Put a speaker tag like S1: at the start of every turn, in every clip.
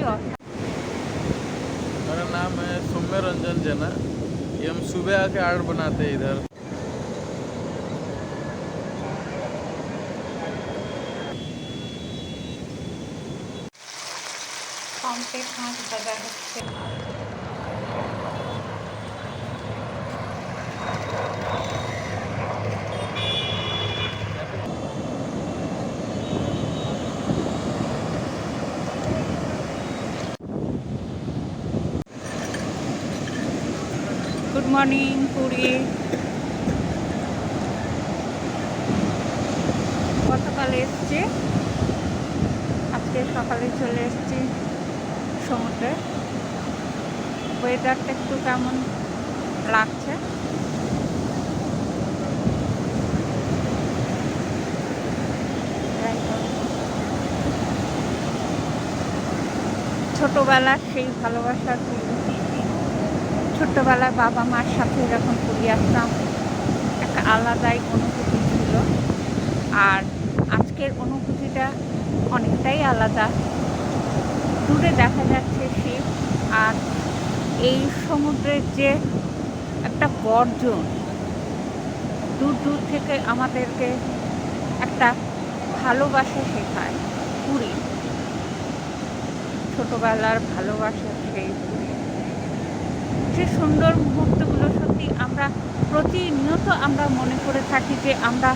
S1: बताइए आप
S2: मेरा नाम है सौम्य रंजन जना ये हम सुबह आके आर्ट बनाते हैं इधर।
S1: कॉन्क्रीट हाँ जगह है মর্নিং, পুরী। গতকাল এসছি। আজকে সকালে চলে এসছি সমুদ্রে। ওয়েদারটা একটু কেমন লাগছে। ছোটবেলার সেই ভালোবাসার ছোট্টবেলায় বাবা মার সাথে যখন পুরী আসতাম, একটা আলাদাই অনুভূতি ছিল। আর আজকের অনুভূতিটা অনেকটাই আলাদা। দূরে দেখা যাচ্ছে শিব আর এই সমুদ্রের যে একটা বর্জন দূর দূর থেকে আমাদেরকে একটা ভালোবাসা শেখায় পুরী। ছোটোবেলার ভালোবাসা সেই সে সুন্দর মুহূর্তগুলো সত্যি আমরা প্রতিনিয়ত আমরা মনে করে থাকি যে আমরা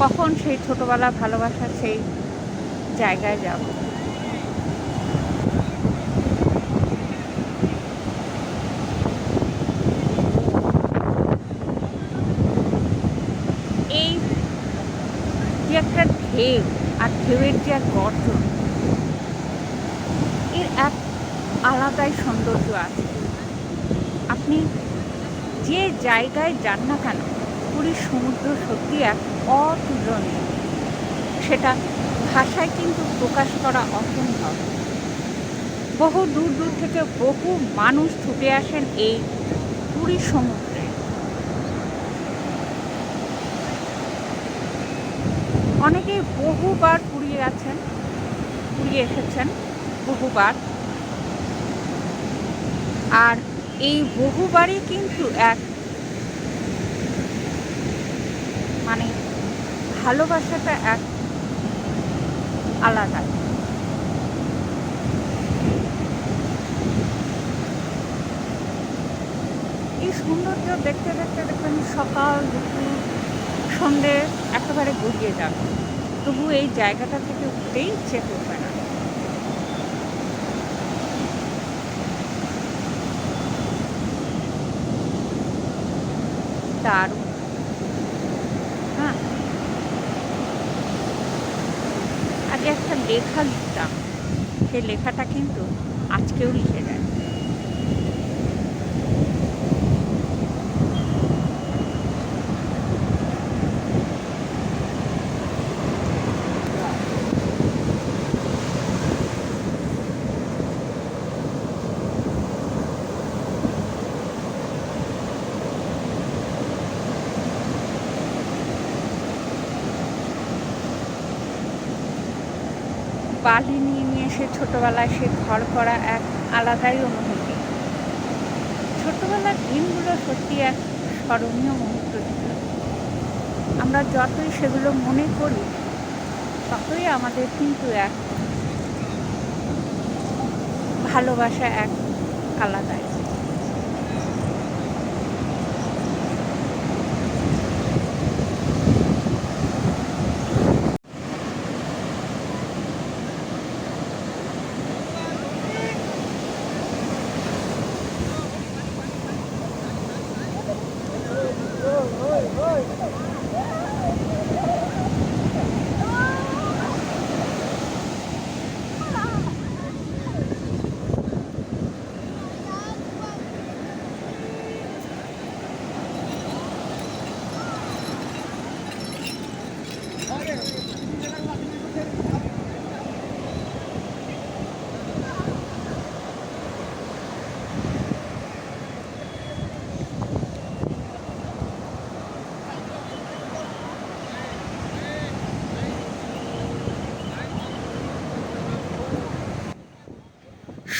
S1: কখন সেই ছোটবেলা ভালোবাসার সেই জায়গায় যাব। এই যে একটা ঢেউ আর ঢেউয়ের যে এক গর্জন, এর এক আলাদাই সৌন্দর্য আছে। আপনি যে জায়গায় যান না কেন পুরীর সমুদ্র সত্যি এক অতুলনীয়। সেটা ভাষায় কিন্তু প্রকাশ করা অসম্ভব। বহু দূর দূর থেকে বহু মানুষ ছুটে আসেন এই পুরী সমুদ্রে। অনেকে বহুবার পুরী আছেন, পুরী এসেছেন বহুবার। আর এই বহুবারই কিন্তু এক মানে ভালোবাসাটা এক আলাদা। এই সৌন্দর্য দেখতে দেখতে দেখবেন সকাল, দুপুর, সন্ধে একেবারে গড়িয়ে যাবে। তবু এই জায়গাটা থেকে উঠতেই ইচ্ছে করবে না। দারুণ। হ্যাঁ। আগে একটা লেখা লিখতাম। সেই লেখাটা কিন্তু আজকেও লিখে যায় বালি নিয়ে নিয়ে এসে ছোটোবেলায় সে ঘর করা এক আলাদাই অনুভূতি। ছোটোবেলার দিনগুলো সত্যি এক স্মরণীয় মুহূর্ত ছিল। আমরা যতই সেগুলো মনে করি, ততই আমাদের কিন্তু এক ভালোবাসা এক আলাদাই।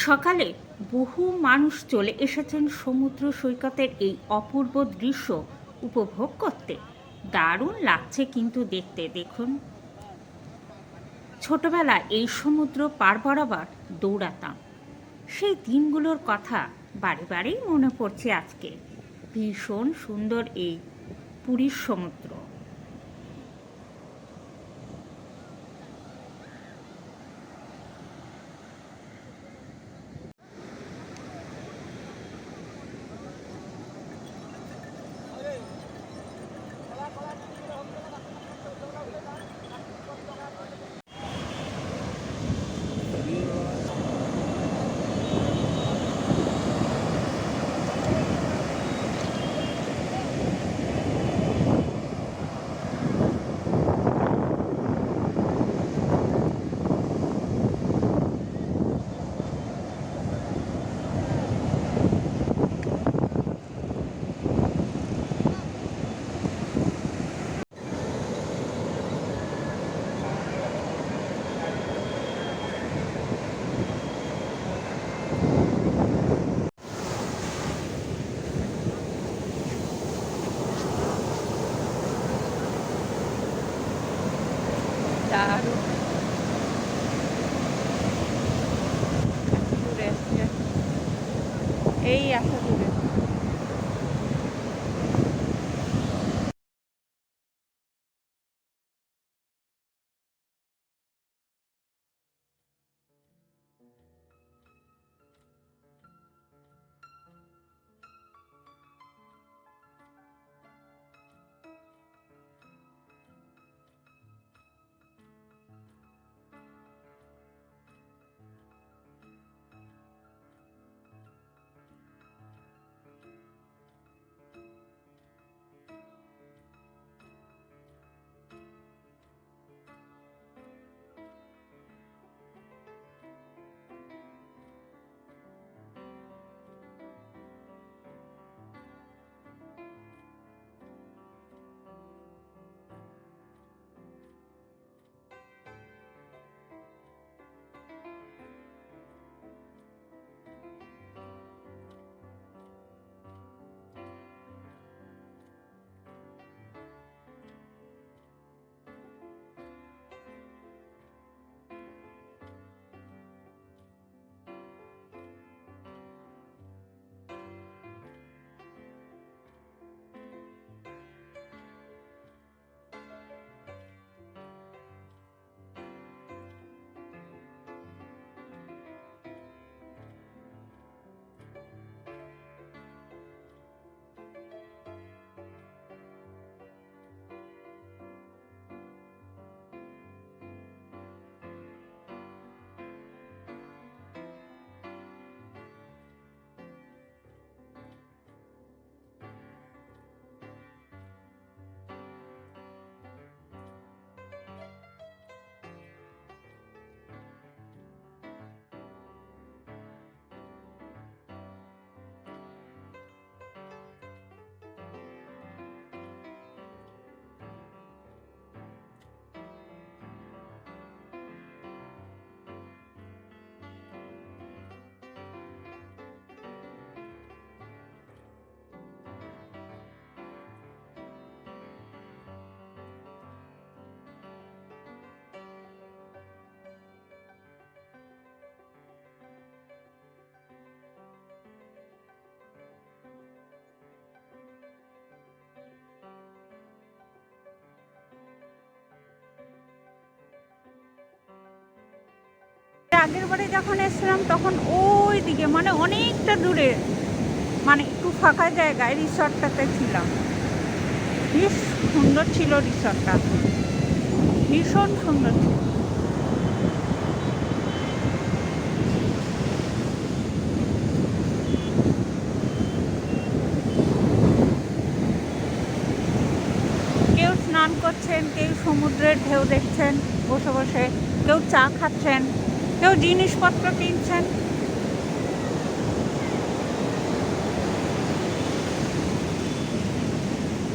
S1: সকালে বহু মানুষ চলে এসেছেন সমুদ্র সৈকতের এই অপূর্ব দৃশ্য উপভোগ করতে। দারুণ লাগছে কিন্তু দেখতে, দেখুন। ছোটবেলা এই সমুদ্র পার বরাবর দৌড়াতাম। সেই দিনগুলোর কথা বারে বারেই মনে পড়ছে আজকে। ভীষণ সুন্দর এই পুরীর সমুদ্র। আগের বারে যখন এসেছিলাম, তখন ওই দিকে মানে অনেকটা দূরে মানে একটু ফাঁকা জায়গায় রিসর্টটাতে ছিলাম। বেশ সুন্দর ছিল রিসর্টটা। ভীষণ সুন্দর ছিল। কেউ স্নান করছেন, কেউ সমুদ্রের ঢেউ দেখছেন, বসে বসে, কেউ চা খাচ্ছেন। কেউ জিনিসপত্র কিনছেন?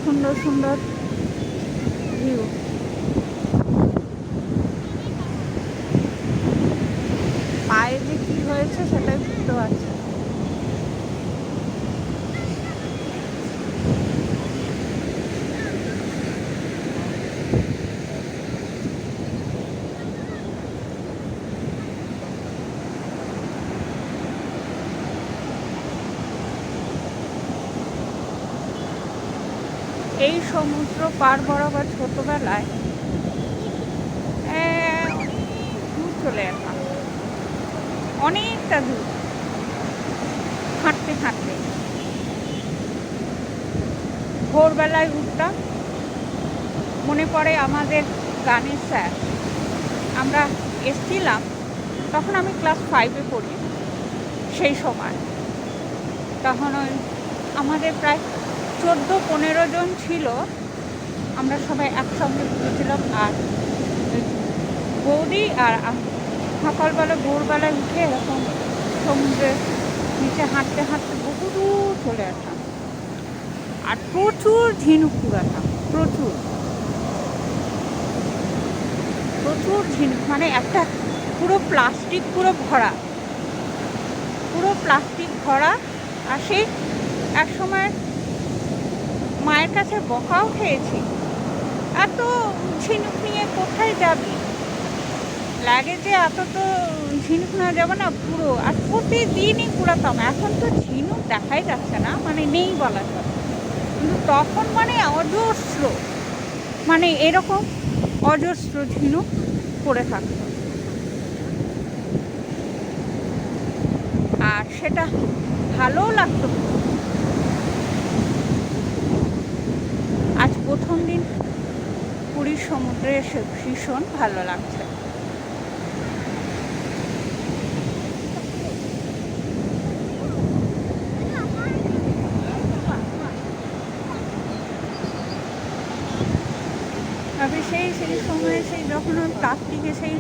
S1: সুন্দর সুন্দর ভিউ পায়ে যে কি হয়ে রয়েছে সেটাই বুঝতে পারছি এই সমুদ্র পার বরাবর ছোটবেলায় দূর চলে যেতাম অনেকটা দূর। হাঁটতে হাঁটতে। ভোরবেলায় উঠতাম। মনে পড়ে আমাদের গানের স্যার। আমরা এসছিলাম, তখন আমি ক্লাস ফাইভে পড়ি, সেই সময়। তখন ওই আমাদের প্রায় চোদ্দ, পনেরো জন ছিল। আমরা সবাই একসঙ্গে ঘুরেছিলাম আর বৌদি আর সকালবেলা, ভোরবেলায় উঠে এরকম সমুদ্রের নিচে হাঁটতে হাঁটতে বহু দূর চলে যেতাম আর প্রচুর ঝিনুক কুড়াতাম প্রচুর। প্রচুর ঝিনুক মানে একটা পুরো প্লাস্টিক, পুরো ভরা। পুরো প্লাস্টিক ভরা আর সেই এক সময় মায়ের কাছে বকাও খেয়েছি। এত ঝিনুক নিয়ে কোথায় যাবি? লাগে যে এত তো ঝিনুক না যাবে না, পুরো। আর প্রতিদিনই কুড়াতাম এখন তো ঝিনুক দেখাই যাচ্ছে না মানে নেই বলা যায়। কিন্তু তখন মানে অজস্র। মানে এরকম অজস্র ঝিনুক পড়ে থাকতো। আর সেটা ভালোও লাগতো। আজ প্রথম দিন পুরীর সমুদ্রে এসে ভীষণ ভালো লাগছে। তবে সেই সেই সময়ে সেই যখন ওই প্লাস্টিকে সেই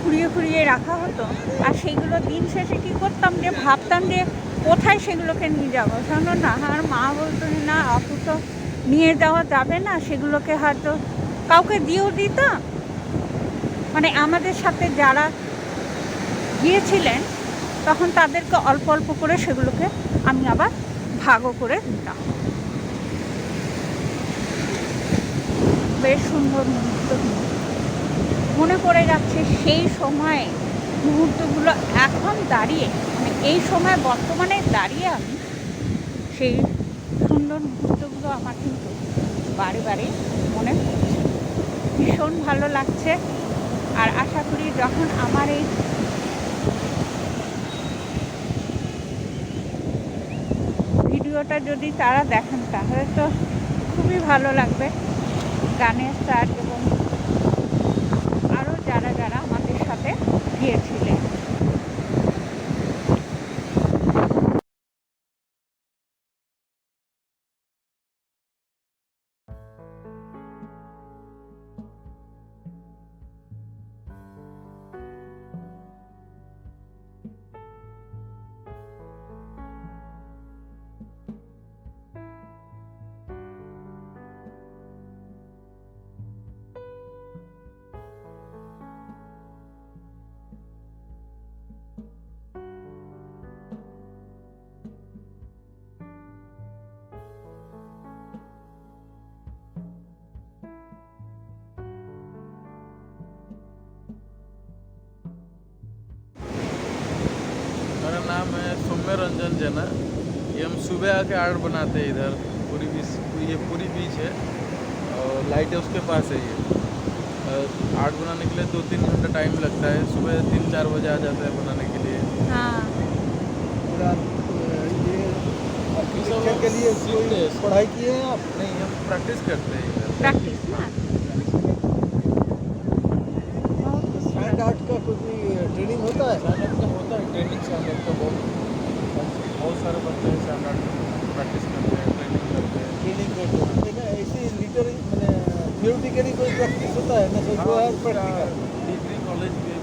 S1: ফুরিয়ে ফুরিয়ে রাখা হতো, আর সেইগুলো দিন শেষে কী করতাম যে ভাবতাম যে কোথায় সেগুলোকে নিয়ে যাব? শোনো না, আর মা বলতো না অত তো নিয়ে যাওয়া যাবে না, সেগুলোকে হয়তো কাউকে দিয়েও দিতাম মানে আমাদের সাথে যারা গিয়েছিলেন, তখন তাদেরকে অল্প অল্প করে সেগুলোকে আমি আবার ভাগও করে দিতাম। বেশ সুন্দর মুহূর্ত। মনে পড়ে যাচ্ছে সেই সময়ে মুহূর্তগুলো এখন দাঁড়িয়ে মানে এই সময় বর্তমানে দাঁড়িয়ে আমি সেই সুন্দর মুহূর্তগুলো আমার কিন্তু বারে বারে মনে ভীষণ ভালো লাগছে। আর আশা করি যখন আমার এই ভিডিওটা যদি তারা দেখেন, তাহলে তো খুবই ভালো লাগবে। গানের স্যার এবং আরও যারা যারা আমাদের সাথে গিয়েছিলেন।
S2: में रंजन जना। ये हम सुबह आके आर्ट बनाते हैं इधर। पूरी बीच ये पूरी बीच है। और लाइट है उसके पास है ये। आर्ट बनाने के लिए दो तीन घंटा टाइम लगता है। सुबह तीन चार बजे आ जाता है बनाने के लिए।
S3: हाँ। ये तो के लिए पढ़ाई की है आप?
S2: नहीं हम प्रैक्टिस करते हैं प्रैक्टिस ना? प्रैक्टिस करते हैं ट्रेनिंग करते हैं।
S3: ट्रेनिंग करते हैं। ऐसे लिटरी मैंने थ्योरेटिकली कोई प्रैक्टिस होता है ना तो जो है प्रैक्टिकल
S2: डिग्री कॉलेज के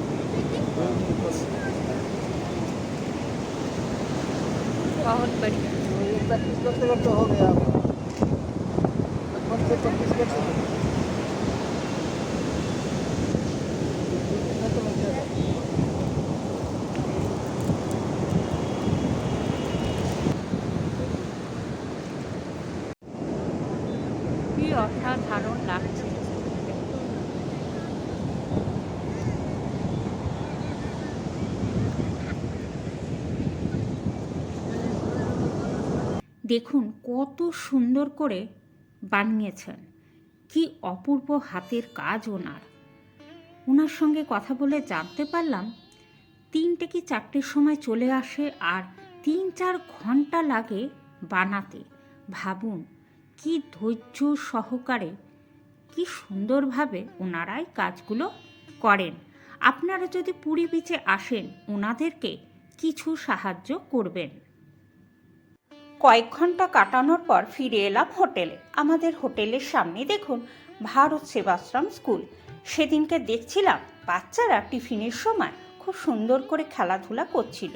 S1: बहुत बढ़िया।
S3: तो प्रैक्टिस करते करते हो गया।
S1: দেখুন কত সুন্দর করে বানিয়েছেন। কি অপূর্ব হাতের কাজ ওনার। ওনার সঙ্গে কথা বলে জানতে পারলাম, তিনটে কি চারটের সময় চলে আসে আর তিন চার ঘণ্টা লাগে বানাতে। ভাবুন, কি ধৈর্য সহকারে, কি সুন্দরভাবে ওনারাই কাজগুলো করেন। আপনারা যদি পুরী বিচে আসেন, ওনাদেরকে কিছু সাহায্য করবেন। কয়েক ঘণ্টা কাটানোর পর ফিরে এলাম হোটেলে। আমাদের হোটেলের সামনে দেখুন, ভারত সেবাশ্রম স্কুল। সেদিনকে দেখছিলাম বাচ্চারা টিফিনের সময় খুব সুন্দর করে খেলাধুলা করছিল।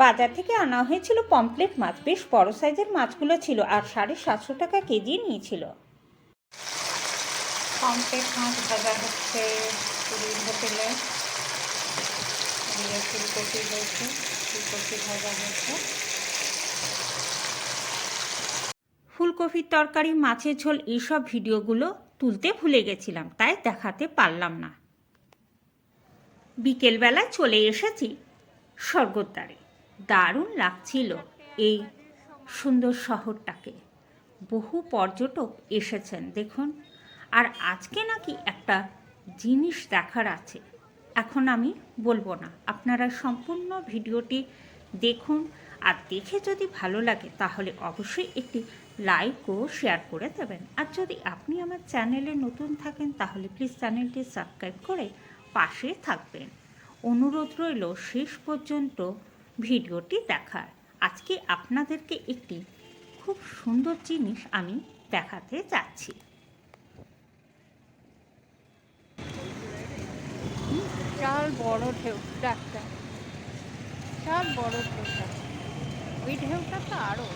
S1: বাজার থেকে আনা হয়েছিল পমপ্লেট মাছ। বেশ বড় সাইজের মাছগুলো ছিল আর সাড়ে সাতশো টাকা কেজি নিয়েছিল। পমপ্লেট মাছ ভাজা হচ্ছে পুরীর হোটেলে। ফুলকপি রয়েছে, ফুলকপি ভাজা হচ্ছে ফুলকপির তরকারি, মাছের ঝোল এইসব ভিডিওগুলো তুলতে ভুলে গেছিলাম, তাই দেখাতে পারলাম না। বিকেলবেলায় চলে এসেছি স্বর্গদ্বারে। দারুণ লাগছিল এই সুন্দর শহরটাকে। বহু পর্যটক এসেছেন, দেখুন। আর আজকে নাকি একটা জিনিস দেখার আছে। এখন আমি বলব না, আপনারা সম্পূর্ণ ভিডিওটি দেখুন। আর দেখে যদি ভালো লাগে, তাহলে অবশ্যই একটি লাইক ও শেয়ার করে দেবেন। আর যদি আপনি আমার চ্যানেলে নতুন থাকেন, তাহলে প্লিজ চ্যানেলটি সাবস্ক্রাইব করে পাশে থাকবেন। অনুরোধ রইল শেষ পর্যন্ত ভিডিওটি দেখার। আজকে আপনাদেরকে একটি খুব সুন্দর জিনিস আমি দেখাতে যাচ্ছি।
S4: বিশাল বড় ঢেউ, ডাক্তার। বিশাল বড় ঢেউটা। ওই ঢেউটা তো আরও।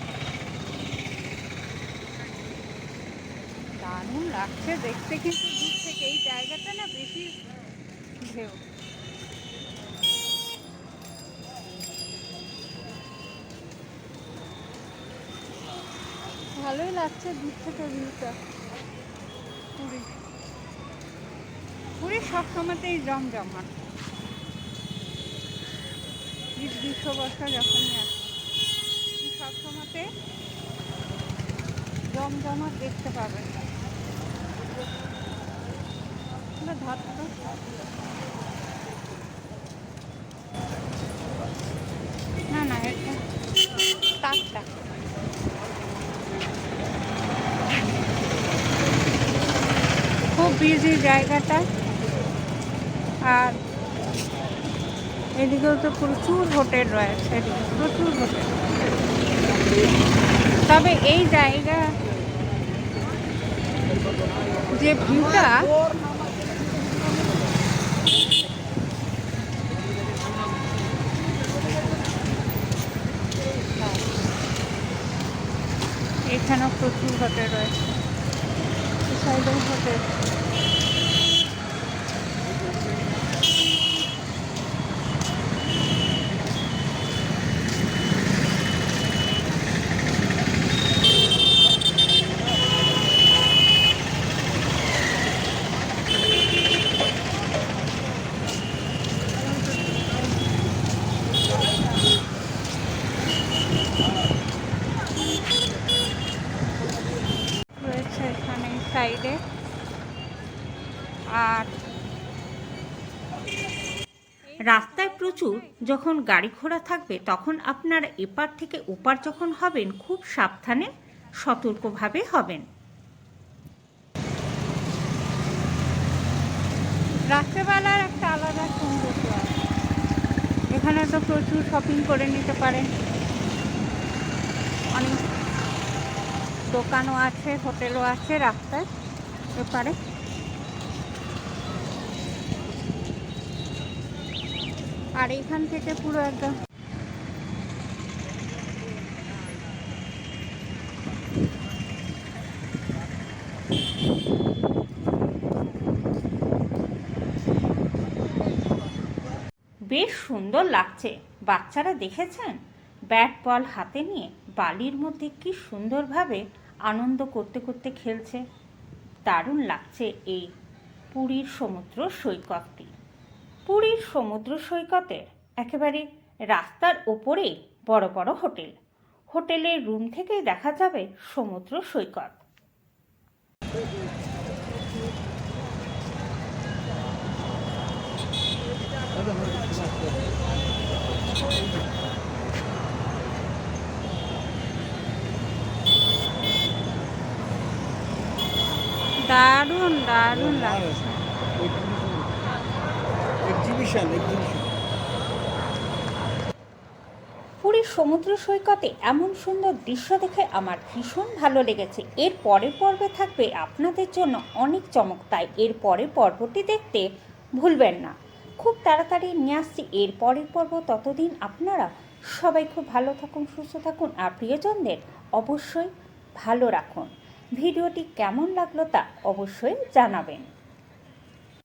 S4: দারুণ লাগছে। দেখতে কিন্তু দূর থেকে এই জায়গাটা না বেশি ঢেউ। ভালোই লাগছে দূর থেকে ভিউটা পুরী। পুরী সব সবসময়তেই জমজমাট। ঈদ গ্রীষ্ম বর্ষা যখনই আসে সবসময়তে জমজমাট দেখতে পাবেন। না, ধর না না এটা তাকটা খুব বিজি জায়গাটা। আর এদিকেও তো প্রচুর হোটেল রয়েছে এদিকে প্রচুর হোটেল। তবে এই জায়গা যে ভিউটা এখানেও প্রচুর হোটেল রয়েছে। হোটেল রয়েছে এখানে সাইডে আর
S1: রাস্তায় প্রচুর, যখন গাড়ি ঘোড়া থাকবে, তখন আপনারা এপার থেকে ওপার যখন হবেন, খুব সাবধানে, সতর্কভাবে হবেন।
S4: রাত্রেবেলার একটা আলাদা সৌন্দর্য এখানে তো প্রচুর শপিং করে নিতে পারেন। অনেক দোকানও আছে, হোটেলও আছে রাস্তায়, এপারে। আর এখান থেকে পুরো একদম
S1: বেশ সুন্দর লাগছে। বাচ্চারা দেখেছেন? ব্যাট বল হাতে নিয়ে বালির মধ্যে কি সুন্দরভাবে আনন্দ করতে করতে খেলছে। দারুণ লাগছে এই পুরীর সমুদ্র সৈকতটি। পুরীর সমুদ্র সৈকতের, একেবারে রাস্তার ওপরেই বড় বড় হোটেল। হোটেলের রুম থেকেই দেখা যাবে সমুদ্র সৈকত।
S4: দারুণ দারুণ লাগছে।
S1: পুরীর সমুদ্র সৈকতে এমন সুন্দর দৃশ্য দেখে আমার ভীষণ ভালো লেগেছে। এর পরের পর্বে থাকবে আপনাদের জন্য অনেক চমক, তাই এর পরের পর্বটি দেখতে ভুলবেন না। খুব তাড়াতাড়ি নিয়ে আসছি এর পরের পর্ব। ততদিন আপনারা সবাই খুব ভালো থাকুন, সুস্থ থাকুন, আর প্রিয়জনদের অবশ্যই ভালো রাখুন। ভিডিওটি কেমন লাগল তা অবশ্যই জানাবেন।